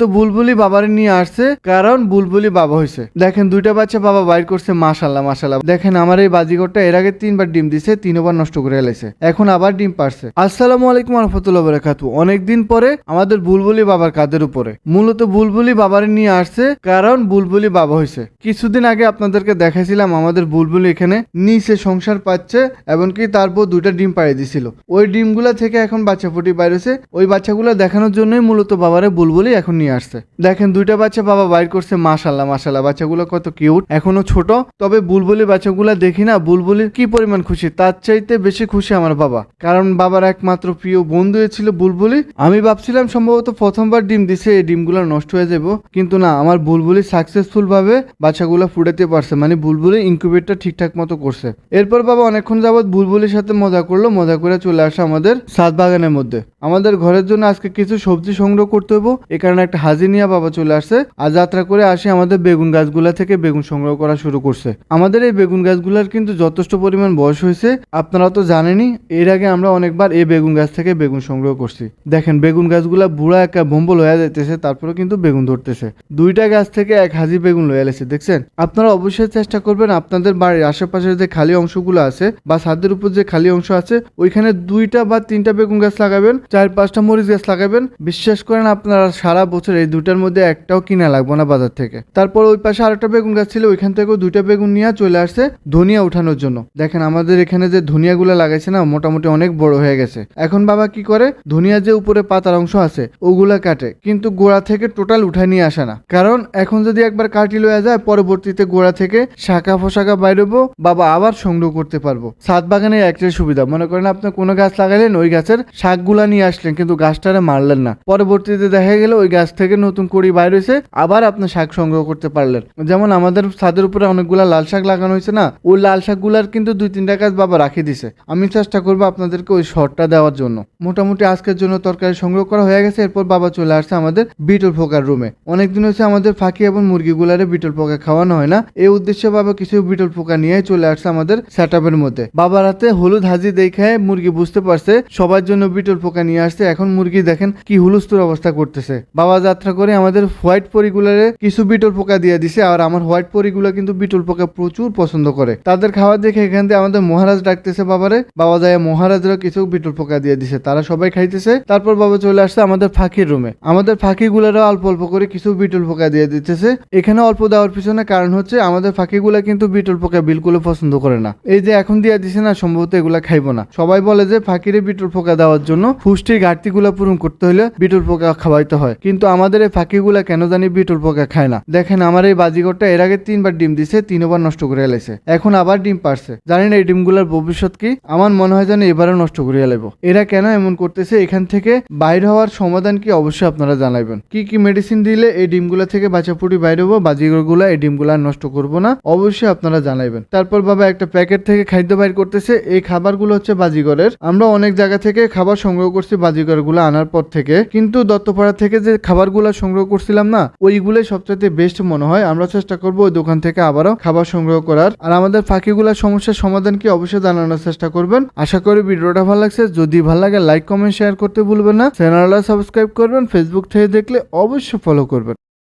তো বুলবুলি বাবারে নিয়ে আসছে, কারণ বুলবুলি বাবা হয়েছে দেখেন দুইটা বাচ্চা বাবা বাইর করছে মাশাল্লাহ মাশাল্লাহ দেখেন আমার এই বাজিগরটা এর আগে তিনবার ডিম দিছে, তিনবার নষ্ট করে এলাইছে এখন আবার ডিম পারছে আসসালামু আলাইকুম রহমতুল্লাহ বরাকাতু অনেকদিন পরে আমাদের বুলবুলি বাবার কাদের উপরে। মূলত বুলবুলি বাবারে নিয়ে আসছে, কারণ বুলবুলি বাবা হয়েছে কিছুদিন আগে আপনাদেরকে দেখাইছিলাম আমাদের বুলবুলি এখানে নিচে সংসার পাচ্ছে, এমনকি তারপর দুইটা ডিম পাড়িয়ে দিছিল। ওই ডিমগুলা থেকে এখন বাচ্চা ফুটি বাইরেছে ওই বাচ্চাগুলো দেখানোর জন্যই মূলত বাবারে বুলবুলি এখন নিয়ে আসছে। দেখেন, দুইটা বাচ্চা বাবা বাইর করছে মাশাল্লাহ মাশাল্লাহ বাচ্চাগুলো কত কিউট, এখনও ছোট। তবে বুলবুলি বাচ্চাগুলো দেখি না, বুলবুলির কি পরিমাণ খুশি, তার চাইতে বেশি খুশি আমার বাবা। কারণ বাবার একমাত্র প্রিয় বন্ধু ছিল বুলবুলি। আমি ভাবছিলাম সম্ভবত প্রথমবার ডিম দিছে, এই ডিমগুলো নষ্ট হয়ে যাব। কিন্তু না, আমার বুলবুলি সাকসেসফুল ভাবে বাচ্চাগুলো ফুটাতে পারছে মানে বুলবুলি ইনকিউবেটটা ঠিকঠাক মতো করছে। এরপর বাবা অনেকক্ষণ যাবৎ বুলবুলির সাথে মজা করল, মজা করে চলে আসে আমাদের সাত বাগানের মধ্যে। আমাদের ঘরের জন্য আজকে কিছু সবজি সংগ্রহ করতে হব এ কারণে একটা হাজি নিয়ে বাবা চলে আসছে আর যাত্রা করে আসে আমাদের বেগুন গাছগুলা থেকে বেগুন সংগ্রহ করা শুরু করছে। আমাদের এই বেগুন গাছগুলার কিন্তু যথেষ্ট পরিমাণ বয়স হয়েছে আপনারা তো জানেনই, এর আগে আমরা অনেকবার এই বেগুন গাছ থেকে বেগুন সংগ্রহ করছি। দেখেন, বেগুন গাছগুলা বুড়া একা বম্বল হয়ে যাইতেছে তারপরে কিন্তু বেগুন ধরতেছে। দুইটা গাছ থেকে এক হাজি বেগুন লয়ে এলেছে, দেখছেন? আপনারা অবশ্যই চেষ্টা করবেন আপনাদের বাড়ির আশেপাশে যে খালি অংশগুলো আছে বা ছাদের উপর যে খালি অংশ আছে, ওইখানে দুইটা বা তিনটা বেগুন গাছ লাগাবেন, চার পাঁচটা মরিচ গাছ লাগাবেন। বিশ্বাস করেন আপনারা সারা বছর এই দুটার মধ্যে একটাও কিনা লাগবো না বাজার থেকে। তারপর ওই পাশে আরেকটা বেগুন গাছ ছিল, ওইখান থেকেও দুইটা বেগুন নিয়ে চলে আসছে ধনিয়া উঠানোর জন্য। দেখেন, আমাদের এখানে যে ধনিয়া ধনিয়াগুলো লাগাইছে না, মোটামুটি অনেক বড় হয়ে গেছে। এখন বাবা কি করে? ধনিয়া যে উপরে পাতার অংশ আছে, ওগুলা কাটে। কিন্তু গোড়া থেকে টোটাল উঠায় নিয়ে আসে না। কারণ এখন যদি একবার কাটি লয়ে যায়, পরবর্তীতে গোড়া থেকে শাখা ফোশাখা বাইরবো, বাবা আবার সংগ্রহ করতে পারব। ছাদ বাগানে একটাই সুবিধা। মনে করেন আপনি কোনো গাছ লাগাইলেন ওই গাছের শাকগুলা নিয়ে আসলেন, কিন্তু গাছটারে মারলেন না। পরবর্তীতে দেখা গেল, ওই গাছ থেকে নতুন কড়ি বাইর হয়েছে, আবার আপনি শাক সংগ্রহ করতে পারলেন। যেমন আমাদের ছাদের উপরে অনেকগুলা লাল শাক লাগানো হয়েছে না, ওই লাল শাকগুলার কিন্তু দুই তিনটা গাছ বাবা রাখি দিছে। আমি চেষ্টা করব আপনাদেরকে ওই শর্টটা দেওয়ার জন্য। মোটামুটি আজকের জন্য তরকারি সংগ্রহ করা হয়ে গেছে, এরপর বাবা চলে আসছে আমাদের বিটল পোকার রুমে অনেকদিন হচ্ছে আমাদের ফাঁকি এবং মুরগিগুলারে বিটল পোকা খাওয়ানো হয় না। এই উদ্দেশ্যে বাবা কিছু বিটল পোকা নিয়ে চলে আসছে আমাদের সেট মধ্যে। বাবার হাতে হলুদ হাজি দেখে মুরগি বুঝতে পারছে, সবার জন্য বিটল পোকা নিয়ে আসছে। এখন মুরগি দেখেন কি হুলুস্তুর অবস্থা করতেছে। বাবা যাত্রা করে আমাদের হোয়াইট পরিগুলারে কিছু বিটল পোকা দিয়ে দিছে, আর আমার হোয়াইট পরিগুলা কিন্তু বিটল পোকা প্রচুর পছন্দ করে। তাদের খাবার দেখে এখান থেকে আমাদের মহারাজ ডাকতেছে বাবারে, বাবা যায় মহারাজরা কিছু বিটল পোকা দিয়ে দিছে, তারা সবাই খাইতেছে। তারপর বাবা চলে আসছে আমাদের ফাঁকির রুমে। আমাদের ফাঁকি ফাঁকিগুলারও অল্প অল্প করে কিছু বিটল পোকা দিয়ে দিতেছে। এখানে অল্প দেওয়ার পিছনে কারণ হচ্ছে আমাদের ফাঁকিগুলা কিন্তু বিটল পোকা বিলকুল পছন্দ করে না। এই যে এখন দিয়ে দিছে না, সম্ভবত এগুলা খাইবো না। সবাই বলে যে ফাঁকিরে বিটল পোকা দেওয়ার জন্য পুষ্টির ঘাটতিগুলা পূরণ করতে হলে বিটল পোকা খাওয়াইতে হয়। কিন্তু আমাদের এই ফাঁকিগুলা কেন জানি বিটল পোকা খায় না। দেখেন, আমার এই বাজিগরটা এর আগে তিনবার ডিম দিছে তিনবার নষ্ট করে এলাইছে এখন আবার ডিম পারছে। জানেন এই ডিমগুলার ভবিষ্যৎ কি, আমার মনে হয় যেন এবারে নষ্ট করে এলাইবো এরা কেন এমন করতেছে, এখান থেকে বাইর হওয়ার সমাধান কি অবশ্যই আপনারা জানাইবেন। কি কি মেডিসিন দিলে এই ডিমগুলা থেকে বাচ্চাপুটি বাইর হব, বাজিগরগুলা এই ডিমগুলা নষ্ট করব না, অবশ্যই আপনারা জানাইবেন। তারপর বাবা একটা প্যাকেট থেকে খাদ্য বাইর করতেছে, এই খাবারগুলো হচ্ছে বাজিগরের। আমরা অনেক জায়গা থেকে খাবার সংগ্রহ করছি বাজিগরগুলো আনার পর থেকে, কিন্তু দত্তপাড়া থেকে যে খাবারগুলো সংগ্রহ করছিলাম না, ওইগুলোই সবচেয়ে বেস্ট মনে হয়। আমরা চেষ্টা করব ওই দোকান থেকে আবারও খাবার সংগ্রহ করার। আর আমাদের ফাঁকিগুলার সমস্যার সমাধান কি অবশ্যই জানানোর চেষ্টা করবেন। আশা করি ভিডিওটা ভালো লাগছে। যদি ভালো লাগে লাইক কমেন্ট শেয়ার করতে ভুলবেন না। চ্যানেলটা সাবস্ক্রাইব করবেন ফেসবুক থেকে দেখলে অবশ্যই ফলো করবেন।